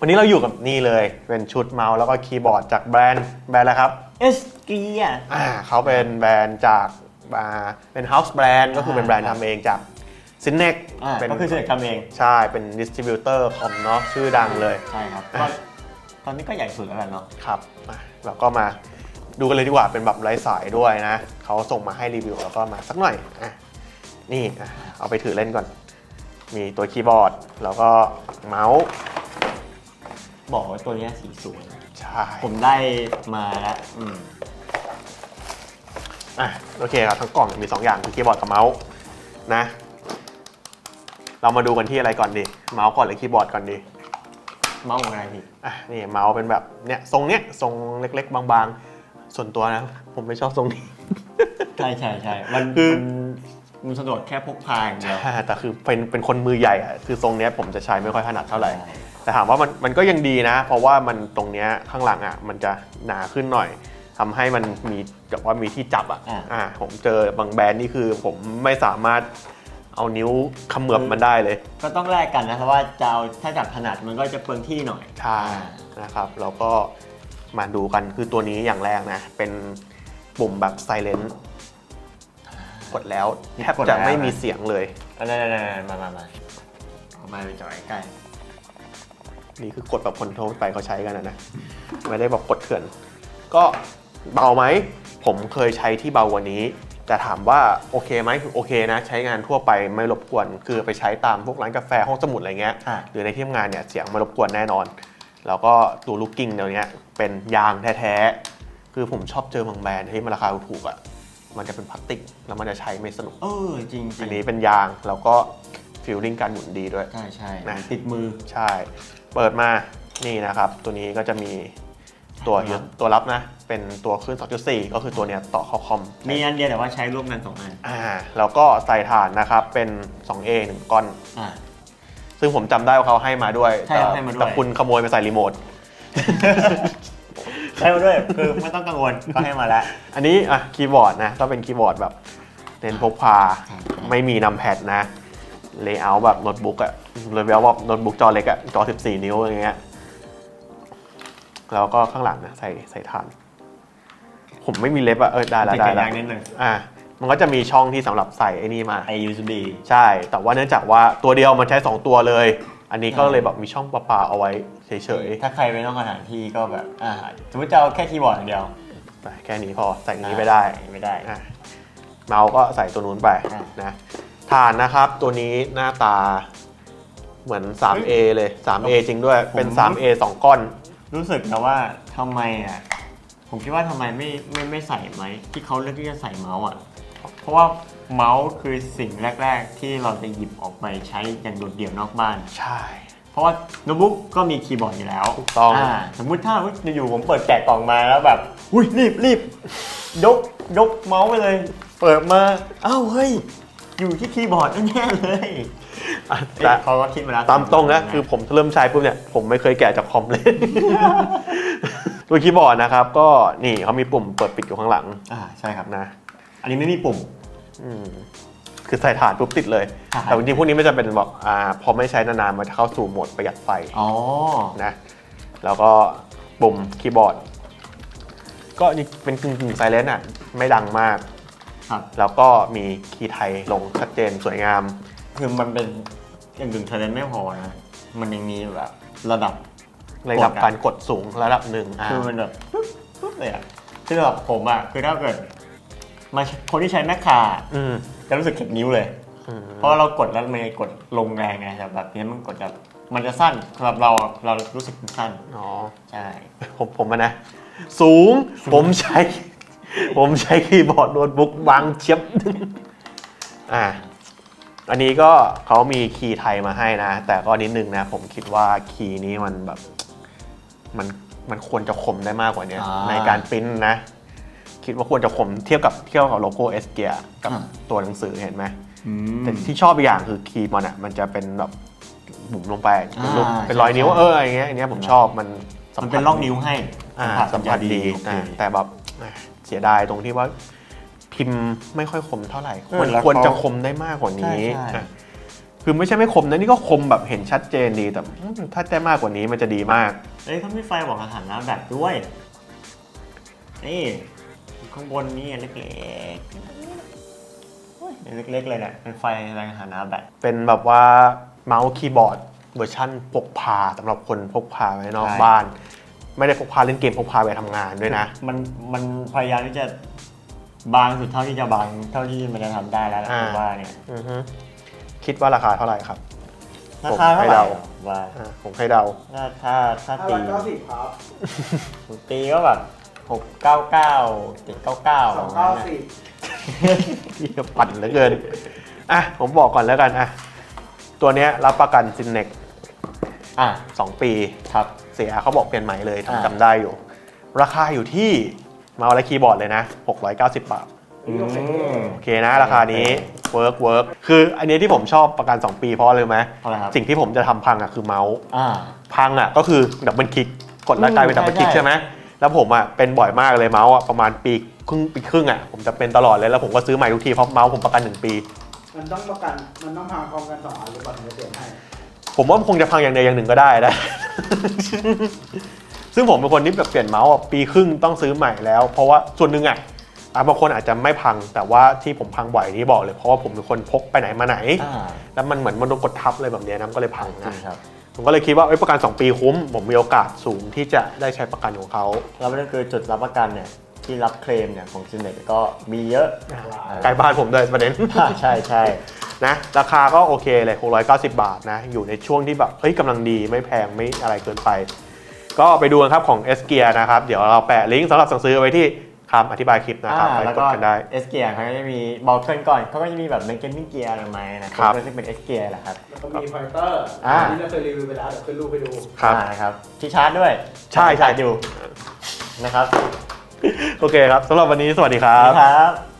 วันนี้เราอยู่กับนี่เลย เป็นชุดเมาส์แล้วก็คีย์บอร์ดจากแบรนด์แบรนด์อะไรครับ เอสเกีย อ่าเขาเป็นแบรนด์จากอ่าเป็น House แบรนด์ก็คือเป็นแบรนด์ทำเองจากซินเนกอ่าเป็นก็คือเสกทำเอง ใช่ เป็นดิสติบิวเตอร์คอมเนาะชื่อดังเลยใช่ครับอะก็ตอนนี้ก็ใหญ่สุดแล้วกันเนาะ ครับมาเราก็มาดูกันเลยดีกว่าเป็นแบบไร้สายด้วยนะ เขาส่งมาให้รีวิวแล้วก็มาสักหน่อยอะนี่อะเอาไปถือเล่นก่อน มีตัวคีย์บอร์ด แล้วก็เมาส์ บอกว่าตัวเนี้ยสีสวยใช่ผมได้มาแล้วอืมอะโอเคครับทั้งกล่องมี2อย่างคือคีย์บอร์ดกับเมาส์นะ เรามาดูกันที่อะไรก่อนดี เมาส์ก่อนหรือคีย์บอร์ดก่อนดีเมาส์ของอะไรพี่อะนี่เมาส์เป็นแบบเนี้ยทรงเนี้ยทรงเล็ก ๆ บางๆ ส่วนตัวนะ ผมไม่ชอบทรงนี้ ใช่ใช่ใช่มันคือ มันมันสะดวกแค่พกพาอย่างเดียวอ่าแต่คือเป็นเป็นคนมือใหญ่อะคือทรงเนี้ยผมจะใช้ไม่ค่อยถนัดเท่าไหร่ ใช่ แต่ถามว่ามันมันก็ยังดีนะ เพราะว่ามันตรงเนี้ยข้างหลังอะมันจะหนาขึ้นหน่อยทำให้มันมีแบบว่ามีที่จับอะอ่า อ่าผมเจอบางแบรนด์นี่คือผมไม่สามารถเอานิ้วเขมือบมันได้เลย ก็ต้องแลกกันนะเพราะว่าจะเอาถ้าจับถนัดมันก็จะเปลืองที่หน่อย ใช่นะครับแล้วก็มาดูกันคือตัวนี้อย่างแรกนะ เป็นปุ่มแบบไซเลน t กดแล้วแทบจะไม่มีเสียงเลย อันนั้นๆๆมามามาเอามาไปจ่อยใกล้ นี่คือกดแบบคนทั่วไปเขาใช้กันนะนะไม่ได้แบบกดเถื่อน ก็เบาไหม ผมเคยใช้ที่เบากว่านี้ แต่ถามว่าโอเคไหมคือโอเคนะ ใช้งานทั่วไปไม่รบกวน คือไปใช้ตามพวกร้านกาแฟห้องสมุดอะไรเงี้ยอะหรือในที่ทำงานเนี่ยเสียงไม่รบกวนแน่นอน แล้วก็ตัวลูกกิ้งเดี๋ยวนี้เป็นยางแท้ๆ คือผมชอบเจอบางแบรนด์ที่มันราคาถูกๆอะ มันจะเป็นพลาสติกแล้วมันจะใช้ไม่สนุก เออจริงๆอันนี้เป็นยางแล้วก็ฟิลลิ่งการหมุนดีด้วย ใช่ใช่นะ ติดมือ ใช่ เปิดมานี่นะครับ ตัวนี้ก็จะมีตัวครับตัวรับนะ เป็นตัวขึ้น 2.4 ก็คือตัวเนี้ยต่อเข้าคอมมีอันเดียวแต่ว่าใช้ร่วมกันสองอันอ่าแล้วก็ใส่ฐานนะครับเป็น 2A 1ก้อน อ่า ซึ่งผมจำได้ว่าเขาให้มาด้วย ใช่แต่ให้มาด้วย แต่คุณขโมยไปใส่รีโมท ใช้มาด้วยคือไม่ต้องกังวลก็ให้มาแล้ว อันนี้อะคีย์บอร์ดนะต้องเป็นคีย์บอร์ดแบบเน้นพกพาใช่ไม่มีนัมแพดนะ เลเยอร์แบบโน้ตบุ๊กอะเลยแบบว่าโน้ตบุ๊กจอเล็กอะจอ 14 นิ้วอย่างเงี้ยแล้วก็ข้างหลังนะใส่ใส่ฐาน ผมไม่มีเล็บอะเออได้แล้วติดได้ไก่แล้ย่าวงนิดหนึ่งอะมันก็จะมีช่องที่สำหรับใส่ไอ้นี่มา ไอ USB ใช่ แต่ว่าเนื่องจากว่าตัวเดียวมันใช้ 2 ตัวเลย อันนี้ก็เลยแบบมีช่องประปาเอาไว้เฉยถ้าใครไปนอกสถานที่ก็แบบอ่าสมมติจะเอาแค่คีย์บอร์ดอย่างเดียวๆแต่แค่นี้พอใส่อย่างนี้ไม่ได้ ไม่ได้ อะเมาส์ก็ใส่ตัวนู้นไปอะ นะ ฐานนะครับตัวนี้หน้าตาเหมือน 3A เลย 3A จริงด้วยเป็น 3A 2 ก้อน รู้สึกนะว่าทำไมอะ ผมคิดว่าทำไมไม่ไม่ไม่ใส่ไหมที่เขาเลือกที่จะใส่เมาส์อะ เพราะว่าเมาส์คือสิ่งแรก ๆ ที่เราจะหยิบออกไปใช้อย่างโดดเดี่ยวนอกบ้าน ใช่ เพราะว่าโน้ตบุ๊กก็มีคีย์บอร์ดอยู่แล้วถูกต้องาสมมุติถ้าอยู่ๆผมเปิดแกะกล่องมาแล้วแบบอุ้ยรีบรีบยกยกเมาส์ไปเลย เปิดมาอ้าวเฮ้ย อยู่ที่คีย์บอร์ดแน่ๆเลยอะแต่แต่เขาก็คิดมาแล้วตามตรงนะคือผมเริ่มใช้ปุ๊บเนี่ยผมไม่เคยแกะจากคอมเลย ตัวคีย์บอร์ดนะครับ ก็นี่เขามีปุ่มเปิดปิดอยู่ข้างหลังอ่าใช่ครับนะ อันนี้ไม่มีปุ่ม อืมคือใส่ถ่านปุ๊บติดเลยใช่แต่จริงๆพวกนี้ไม่จำเป็นบอกอ่าพอไม่ใช้นานๆ มันจะเข้าสู่โหมดประหยัดไฟอ๋อนะ แล้วก็ปุ่มคีย์บอร์ด ก็นี่เป็นกึ่งๆไซเลนต์อะ ไม่ดังมาก ครับ แล้วก็มีคีย์ไทยลงชัดเจนสวยงาม คือมันเป็นอย่างดึงเทเลนไม่พอนะ มันยังมีแบบระดับระดับการกดสูงระดับหนึ่งอ่าคือมันแบบปุ๊บปุ๊บเลยอะคือแบบผมอะคือถ้าเกิดมาคนที่ใช้แมคคาอืมจะรู้สึกเข็ดนิ้วเลยอืมเพราะว่าเรากดแล้วมันกดลงแรงไงแต่แบบนี้มันกดแบบมันจะสั้นสำหรับเราอะเรารู้สึกมันสั้น อ๋อ ใช่ ผมผมอะนะ สูงผมใช้ ผมใช้คีย์บอร์ดโน้ตบุ๊กบางเชียบอ่าอันนี้ก็เขามีคีย์ไทยมาให้นะ แต่ก็นิดนึงนะ ผมคิดว่าคีย์นี้มันแบบมันมันควรจะคมได้มากกว่านี้อ่าในการปริ้นนะ คิดว่าควรจะคมเทียบกับเทียบกับโลโก้เอสเกียกับอ่า ตัวหนังสือเห็นไหม อืม แต่ที่ชอบอีกอย่างคือคีย์มันอะมันจะเป็นแบบบุ๋มลงไปเป็นรูปอ่าเป็นรอยนิ้วใช่ เอออะไรเงี้ยอันเนี้ยผมชอบมันสัมันผัสเป็นร่องนิ้วให้อ่าสัมผัสดีโอเคอ่าแต่แบบอะ เสียดายตรงที่ว่าพิมพ์ไม่ค่อยคมเท่าไหร่เออมันแล้วควรจะเขาคมได้มากกว่านี้ใช่ใช่อะคือไม่ใช่ไม่คมนะนี่ก็คมแบบเห็นชัดเจนดีแต่อืมถ้าได้มากกว่านี้มันจะดีมากเอ้ยเขามีไฟบอกอาหารน้ำแบบด้วยนี่ข้างบนนี่เล็กๆโอ้ยเล็กๆเลยเนี่ยเป็นไฟแรงอาหารน้ำแบบเป็นแบบว่าเมาส์คีย์บอร์ดเวอร์ชั่นพกพาสำหรับคนพกพาไว้นอกใช่บ้าน ไม่ได้พกพาเล่นเกมพกพาไปทำงานด้วยนะ มันมันพยายามที่จะบางสุดเท่าที่จะบางเท่าที่มันจะทำได้แล้วนะอ่า ผมว่าเนี่ยอือฮึคิดว่าราคาเท่าไหร่ครับ ราคาเท่าไหร่ผมให้เดา ว่าอ่าผมให้เดา ถ้าถ้าถ้าห้าตีร้อยเก้าสิบครับตีก็แบบหกเก้าเก้าเจ็ดเก้าเก้าสองเก้าสิบเหี้ยปั่นเหลือเกิน อะ ผมบอกก่อนแล้วกัน อะ ตัวเนี้ยรับประกันซินเน็ก อะสองปีครับ เสียเขาบอกเปลี่ยนใหม่เลยอ่า ทำจำได้อยู่ ราคาอยู่ที่เมาส์และคีย์บอร์ดเลยนะ 690 บาท อืม โอเคนะ ราคานี้เวิร์กเวิร์กคืออันนี้ที่ผมชอบประกัน 2 ปีเพราะอะไรรู้ไหมเท่าไหร่ครับ สิ่งที่ผมจะทำพังอะคือเมาส์ อ่า พังอะก็คือดับเบิลคลิกกดแล้วกลายเป็นดับเบิลคลิกใช่ ใช่ไหมแล้วผมอะเป็นบ่อยมากเลยเมาส์อะประมาณปีครึ่งปีครึ่งอะผมจะเป็นตลอดเลยแล้วผมก็ซื้อใหม่ทุกทีเพราะเมาส์ผมประกันหนึ่งปี มันต้องประกัน มันต้องพาพร้อมกันสองอันหรือเปล่าถึงจะเปลี่ยนให้ ผมว่ามันคงจะพังอย่างใดอย่างหนึ่งก็ได้นะ ซึ่งผมเป็นคนที่แบบเปลี่ยนเมาส์อะปีครึ่งต้องซื้อใหม่แล้ว เพราะว่าส่วนหนึ่งอะอะบางคนอาจจะไม่พังแต่ว่าที่ผมพังบ่อยนี่บอกเลย เพราะว่าผมเป็นคนพกไปไหนมาไหน อ่าแล้วมันเหมือนมันโดนกดทับอะไรแบบเนี้ยนะมันก็เลยพังจรินะงครับผมก็เลยคิดว่าเอ้ยประกัน 2 ปีคุ้ม ผมมีโอกาสสูงที่จะได้ใช้ประกันของเขาแล้วมันก็คือจุดรับประกันเนี่ยที่รับเคลมเนี่ยของซินเน็ตก็มีเยอะใกล้บ้านผมด้วยประเด็นใช่ใช่ นะราคาก็โอเคเลย 690 บาทนะอยู่ในช่วงที่แบบเฮ้ยกำลังดีไม่แพงไม่อะไรเกินไป ก็ไปดูกันครับของ S Gear นะครับ เดี๋ยวเราแปะลิงก์สำหรับสั่งซื้อไว้ที่คำอธิบายคลิปนะครับอ่าไปแล้วกก็ดกันได้เอสเกียร์เขาก็จะมีบอกเกินก่อนเขาก็จะมีแบบเป็นเกมมิ่งเกียร์อะไรไหมนะครับก็จะเป็นเอสเกียร์แหละครับแล้วก็มีไฟเตอร์อ่าที่เราเคยรีวิวไปแล้วเดี๋ยวขึ้นรูปให้ดูครับอ่านะครับที่ชาร์จด้วย ใช่ใช่อยู่นะครับ โอเคครับสำหรับวันนี้สวัสดีครับครับ